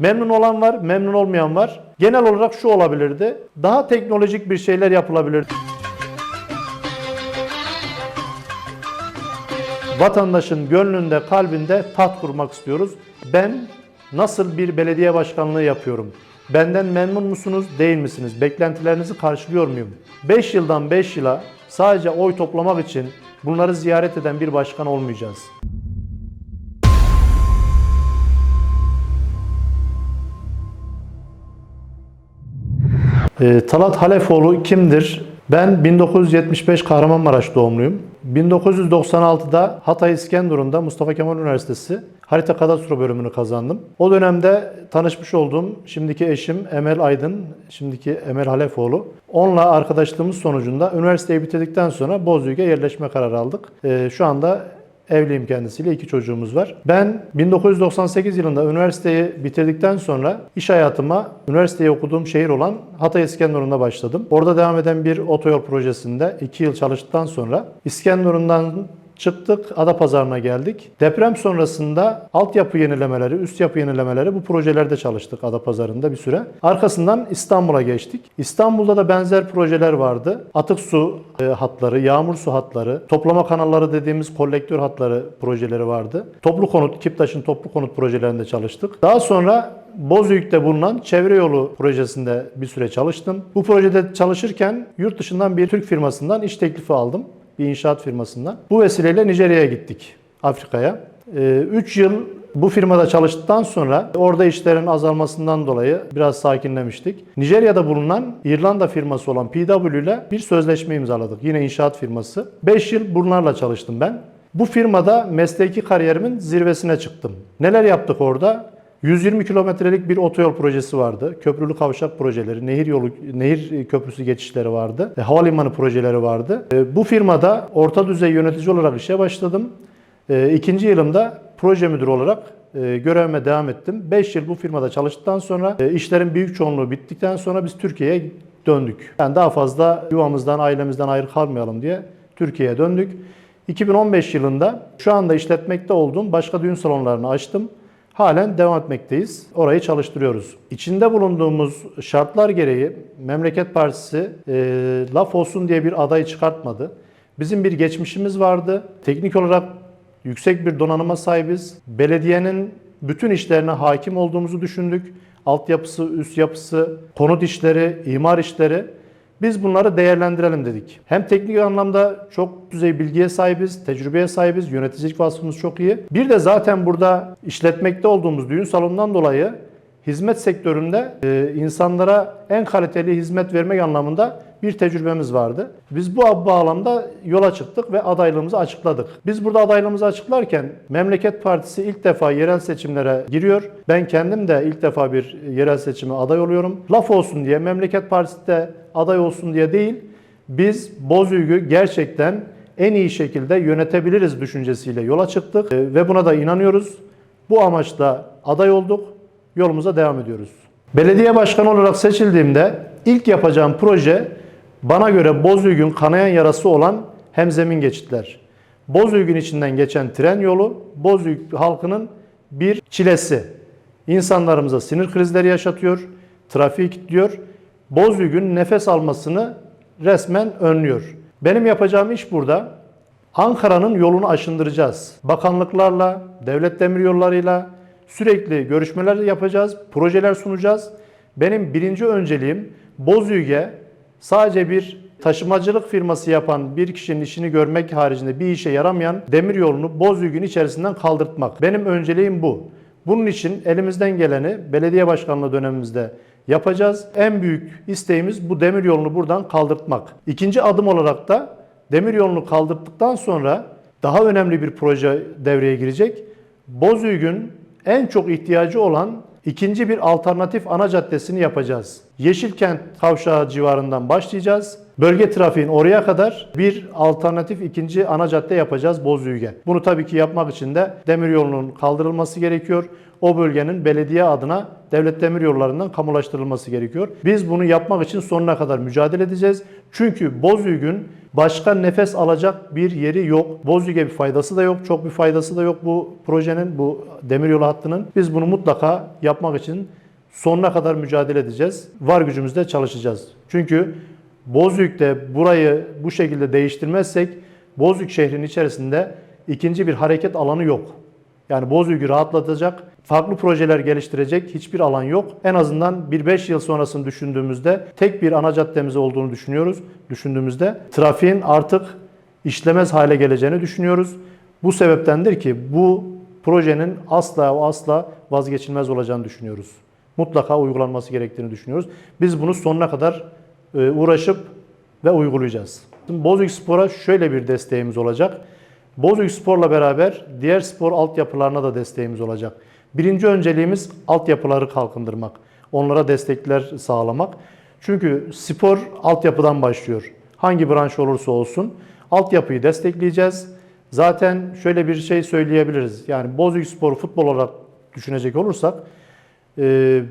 Memnun olan var, memnun olmayan var. Genel olarak şu olabilirdi. Daha teknolojik bir şeyler yapılabilirdi. Vatandaşın gönlünde, kalbinde taht kurmak istiyoruz. Ben nasıl bir belediye başkanlığı yapıyorum? Benden memnun musunuz, değil misiniz? Beklentilerinizi karşılıyor muyum? 5 yıldan 5 yıla sadece oy toplamak için bunları ziyaret eden bir başkan olmayacağız. Ee, Talat Halefoğlu kimdir? Ben 1975 Kahramanmaraş doğumluyum. 1996'da Hatay İskenderun'da Mustafa Kemal Üniversitesi harita kadastro bölümünü kazandım. O dönemde tanışmış olduğum şimdiki eşim Emel Aydın, şimdiki Emel Halefoğlu. Onunla arkadaşlığımız sonucunda üniversiteyi bitirdikten sonra Bozüyük'e yerleşme kararı aldık. Ee, şu anda Evliyim kendisiyle, iki çocuğumuz var. Ben 1998 yılında üniversiteyi bitirdikten sonra iş hayatıma üniversiteyi okuduğum şehir olan Hatay İskenderun'da başladım. Orada devam eden bir otoyol projesinde 2 yıl çalıştıktan sonra İskenderun'dan Çıktık, Adapazarı'na geldik. Deprem sonrasında altyapı yenilemeleri, üst yapı yenilemeleri bu projelerde çalıştık Adapazarı'nda bir süre. Arkasından İstanbul'a geçtik. İstanbul'da da benzer projeler vardı. Atık su e, hatları, yağmur su hatları, toplama kanalları dediğimiz kolektör hatları projeleri vardı. Toplu konut, Kiptaş'ın toplu konut projelerinde çalıştık. Daha sonra Bozüyük'te bulunan çevre yolu projesinde bir süre çalıştım. Bu projede çalışırken yurt dışından bir Türk firmasından iş teklifi aldım bir inşaat firmasından. Bu vesileyle Nijerya'ya gittik, Afrika'ya. 3 yıl bu firmada çalıştıktan sonra orada işlerin azalmasından dolayı biraz sakinlemiştik. Nijerya'da bulunan İrlanda firması olan PW ile bir sözleşme imzaladık. Yine inşaat firması. 5 yıl bunlarla çalıştım ben. Bu firmada mesleki kariyerimin zirvesine çıktım. Neler yaptık orada? 120 kilometrelik bir otoyol projesi vardı. Köprülü kavşak projeleri, nehir yolu, nehir köprüsü geçişleri vardı. E, havalimanı projeleri vardı. E, bu firmada orta düzey yönetici olarak işe başladım. E, ikinci yılımda proje müdürü olarak e, görevime devam ettim. 5 yıl bu firmada çalıştıktan sonra e, işlerin büyük çoğunluğu bittikten sonra biz Türkiye'ye döndük. Yani daha fazla yuvamızdan, ailemizden ayrı kalmayalım diye Türkiye'ye döndük. 2015 yılında şu anda işletmekte olduğum başka düğün salonlarını açtım. Halen devam etmekteyiz. Orayı çalıştırıyoruz. İçinde bulunduğumuz şartlar gereği Memleket Partisi e, laf olsun diye bir aday çıkartmadı. Bizim bir geçmişimiz vardı. Teknik olarak yüksek bir donanıma sahibiz. Belediyenin bütün işlerine hakim olduğumuzu düşündük. Altyapısı, üst yapısı, konut işleri, imar işleri. Biz bunları değerlendirelim dedik. Hem teknik anlamda çok düzey bilgiye sahibiz, tecrübeye sahibiz, yöneticilik vasfımız çok iyi. Bir de zaten burada işletmekte olduğumuz düğün salonundan dolayı hizmet sektöründe e, insanlara en kaliteli hizmet vermek anlamında bir tecrübemiz vardı. Biz bu bağlamda yola çıktık ve adaylığımızı açıkladık. Biz burada adaylığımızı açıklarken Memleket Partisi ilk defa yerel seçimlere giriyor. Ben kendim de ilk defa bir yerel seçime aday oluyorum. Laf olsun diye Memleket Partisi de aday olsun diye değil, biz Bozüyük'ü gerçekten en iyi şekilde yönetebiliriz düşüncesiyle yola çıktık E, ve buna da inanıyoruz. Bu amaçla aday olduk, yolumuza devam ediyoruz. Belediye başkanı olarak seçildiğimde ilk yapacağım proje bana göre Bozüyük'ün kanayan yarası olan hemzemin geçitler. Bozüyük'ün içinden geçen tren yolu Bozüyük halkının bir çilesi. İnsanlarımıza sinir krizleri yaşatıyor, trafiği kilitliyor. Bozüyük'ün nefes almasını resmen önlüyor. Benim yapacağım iş burada Ankara'nın yolunu aşındıracağız. Bakanlıklarla, devlet demiryollarıyla sürekli görüşmeler yapacağız, projeler sunacağız. Benim birinci önceliğim Bozüyük'e sadece bir taşımacılık firması yapan bir kişinin işini görmek haricinde bir işe yaramayan demir yolunu Bozüyük'ün içerisinden kaldırtmak. Benim önceliğim bu. Bunun için elimizden geleni belediye başkanlığı dönemimizde yapacağız. En büyük isteğimiz bu demir yolunu buradan kaldırtmak. İkinci adım olarak da demir yolunu kaldırttıktan sonra daha önemli bir proje devreye girecek. Bozüyük'ün en çok ihtiyacı olan ikinci bir alternatif ana caddesini yapacağız. Yeşilkent kavşağı civarından başlayacağız. Bölge trafiğin oraya kadar bir alternatif ikinci ana cadde yapacağız Bozüyük'e. Bunu tabii ki yapmak için de demiryolunun kaldırılması gerekiyor. O bölgenin belediye adına devlet demir yollarından kamulaştırılması gerekiyor. Biz bunu yapmak için sonuna kadar mücadele edeceğiz. Çünkü Bozüyük'ün başka nefes alacak bir yeri yok. Bozüyük'e bir faydası da yok. Çok bir faydası da yok bu projenin, bu demiryolu hattının. Biz bunu mutlaka yapmak için sonuna kadar mücadele edeceğiz. Var gücümüzle çalışacağız. Çünkü Bozüyük'te burayı bu şekilde değiştirmezsek Bozüyük şehrinin içerisinde ikinci bir hareket alanı yok. Yani Bozüyük'ü rahatlatacak, farklı projeler geliştirecek hiçbir alan yok. En azından bir 5 yıl sonrasını düşündüğümüzde tek bir ana caddemiz olduğunu düşünüyoruz. Düşündüğümüzde trafiğin artık işlemez hale geleceğini düşünüyoruz. Bu sebeptendir ki bu projenin asla asla vazgeçilmez olacağını düşünüyoruz. Mutlaka uygulanması gerektiğini düşünüyoruz. Biz bunu sonuna kadar uğraşıp ve uygulayacağız. Bozüyük Spor'a şöyle bir desteğimiz olacak. Bozüyük Spor'la beraber diğer spor altyapılarına da desteğimiz olacak. Birinci önceliğimiz altyapıları kalkındırmak. Onlara destekler sağlamak. Çünkü spor altyapıdan başlıyor. Hangi branş olursa olsun altyapıyı destekleyeceğiz. Zaten şöyle bir şey söyleyebiliriz. Yani Bozüyük Spor'u futbol olarak düşünecek olursak e,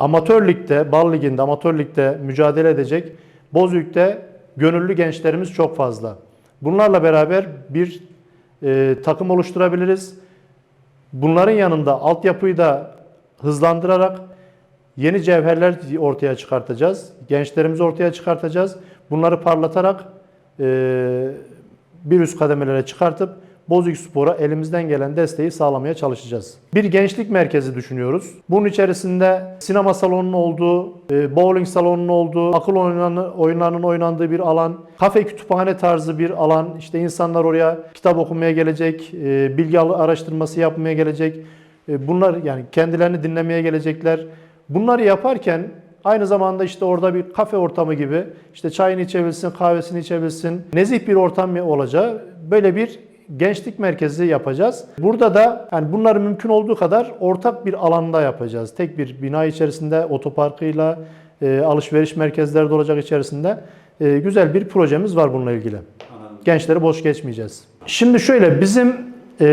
amatör ligde, bal liginde, amatör ligde mücadele edecek Bozüyük'te gönüllü gençlerimiz çok fazla. Bunlarla beraber bir e, takım oluşturabiliriz. Bunların yanında altyapıyı da hızlandırarak yeni cevherler ortaya çıkartacağız. Gençlerimizi ortaya çıkartacağız. Bunları parlatarak e, bir üst kademelere çıkartıp Bozüyük Spor'a elimizden gelen desteği sağlamaya çalışacağız. Bir gençlik merkezi düşünüyoruz. Bunun içerisinde sinema salonunun olduğu, e, bowling salonunun olduğu, akıl oyunlarının, oynandığı bir alan, kafe kütüphane tarzı bir alan. İşte insanlar oraya kitap okumaya gelecek, e, bilgi araştırması yapmaya gelecek. E, Bunlar yani kendilerini dinlemeye gelecekler. Bunları yaparken aynı zamanda işte orada bir kafe ortamı gibi işte çayını içebilsin, kahvesini içebilsin. Nezih bir ortam olacağı böyle bir gençlik merkezi yapacağız. Burada da yani bunları mümkün olduğu kadar ortak bir alanda yapacağız. Tek bir bina içerisinde otoparkıyla e, alışveriş merkezleri de olacak içerisinde. E, güzel bir projemiz var bununla ilgili. Gençleri boş geçmeyeceğiz. Şimdi şöyle bizim e,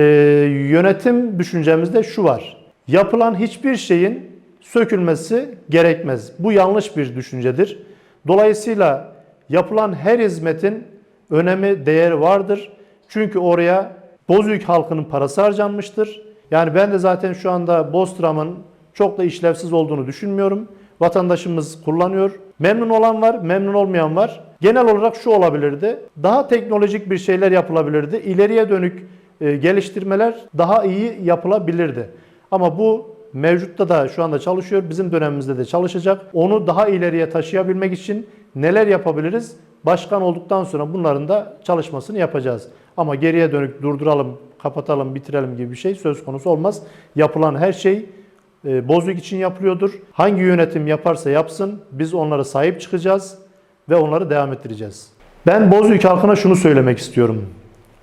yönetim düşüncemizde şu var. Yapılan hiçbir şeyin sökülmesi gerekmez. Bu yanlış bir düşüncedir. Dolayısıyla yapılan her hizmetin önemi, değeri vardır. Çünkü oraya Bozüyük halkının parası harcanmıştır. Yani ben de zaten şu anda Bostram'ın çok da işlevsiz olduğunu düşünmüyorum. Vatandaşımız kullanıyor. Memnun olan var, memnun olmayan var. Genel olarak şu olabilirdi. Daha teknolojik bir şeyler yapılabilirdi. İleriye dönük e, geliştirmeler daha iyi yapılabilirdi. Ama bu mevcutta da şu anda çalışıyor. Bizim dönemimizde de çalışacak. Onu daha ileriye taşıyabilmek için neler yapabiliriz? Başkan olduktan sonra bunların da çalışmasını yapacağız. Ama geriye dönük durduralım, kapatalım, bitirelim gibi bir şey söz konusu olmaz. Yapılan her şey e, Bozüyük için yapılıyordur. Hangi yönetim yaparsa yapsın biz onlara sahip çıkacağız ve onları devam ettireceğiz. Ben Bozüyük halkına şunu söylemek istiyorum.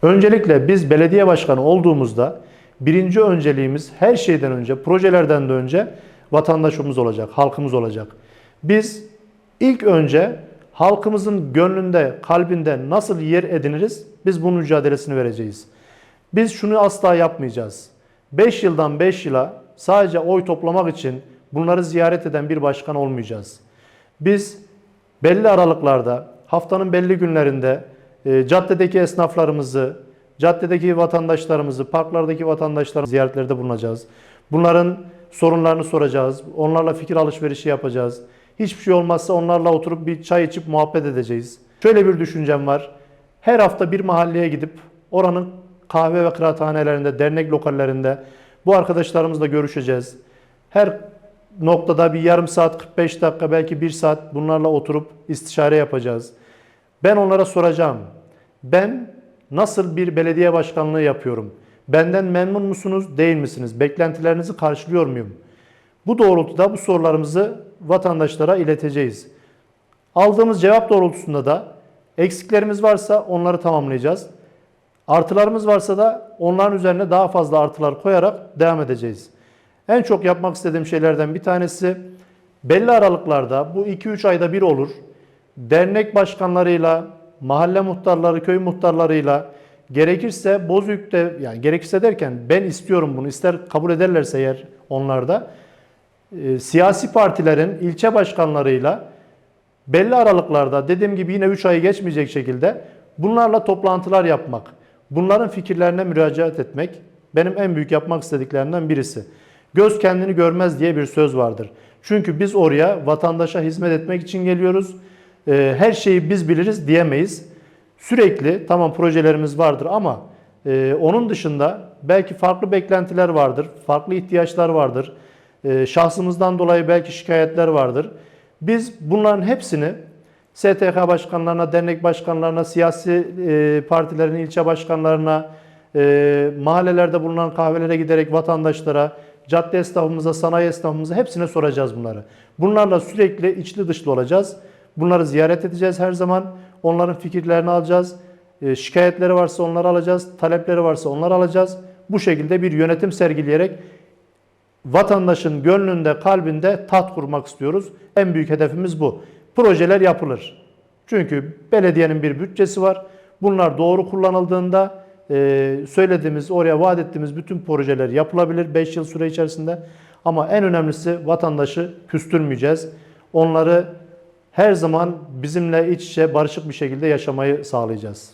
Öncelikle biz belediye başkanı olduğumuzda birinci önceliğimiz her şeyden önce, projelerden de önce vatandaşımız olacak, halkımız olacak. Biz ilk önce halkımızın gönlünde, kalbinde nasıl yer ediniriz? Biz bunun mücadelesini vereceğiz. Biz şunu asla yapmayacağız. 5 yıldan 5 yıla sadece oy toplamak için bunları ziyaret eden bir başkan olmayacağız. Biz belli aralıklarda, haftanın belli günlerinde e, caddedeki esnaflarımızı, caddedeki vatandaşlarımızı, parklardaki vatandaşları ziyaretlerde bulunacağız. Bunların sorunlarını soracağız. Onlarla fikir alışverişi yapacağız. Hiçbir şey olmazsa onlarla oturup bir çay içip muhabbet edeceğiz. Şöyle bir düşüncem var. Her hafta bir mahalleye gidip oranın kahve ve kıraathanelerinde, dernek lokallerinde bu arkadaşlarımızla görüşeceğiz. Her noktada bir yarım saat, 45 dakika, belki bir saat bunlarla oturup istişare yapacağız. Ben onlara soracağım. Ben nasıl bir belediye başkanlığı yapıyorum? Benden memnun musunuz, değil misiniz? Beklentilerinizi karşılıyor muyum? Bu doğrultuda bu sorularımızı vatandaşlara ileteceğiz. Aldığımız cevap doğrultusunda da eksiklerimiz varsa onları tamamlayacağız. Artılarımız varsa da onların üzerine daha fazla artılar koyarak devam edeceğiz. En çok yapmak istediğim şeylerden bir tanesi belli aralıklarda bu 2-3 ayda bir olur. Dernek başkanlarıyla, mahalle muhtarları, köy muhtarlarıyla gerekirse Bozüyük'te yani gerekirse derken ben istiyorum bunu ister kabul ederlerse eğer onlar da e, siyasi partilerin ilçe başkanlarıyla belli aralıklarda dediğim gibi yine 3 ayı geçmeyecek şekilde bunlarla toplantılar yapmak, bunların fikirlerine müracaat etmek benim en büyük yapmak istediklerimden birisi. Göz kendini görmez diye bir söz vardır. Çünkü biz oraya vatandaşa hizmet etmek için geliyoruz. Ee, Her şeyi biz biliriz diyemeyiz. Sürekli tamam projelerimiz vardır ama e, onun dışında belki farklı beklentiler vardır, farklı ihtiyaçlar vardır. Ee, Şahsımızdan dolayı belki şikayetler vardır. Biz bunların hepsini STK başkanlarına, dernek başkanlarına, siyasi e, partilerin ilçe başkanlarına, e, mahallelerde bulunan kahvelere giderek vatandaşlara, cadde esnafımıza, sanayi esnafımıza hepsine soracağız bunları. Bunlarla sürekli içli dışlı olacağız. Bunları ziyaret edeceğiz her zaman. Onların fikirlerini alacağız. E, şikayetleri varsa onları alacağız. Talepleri varsa onları alacağız. Bu şekilde bir yönetim sergileyerek vatandaşın gönlünde, kalbinde tat kurmak istiyoruz. En büyük hedefimiz bu. Projeler yapılır. Çünkü belediyenin bir bütçesi var. Bunlar doğru kullanıldığında e, söylediğimiz, oraya vaat ettiğimiz bütün projeler yapılabilir 5 yıl süre içerisinde. Ama en önemlisi vatandaşı küstürmeyeceğiz. Onları her zaman bizimle iç içe barışık bir şekilde yaşamayı sağlayacağız.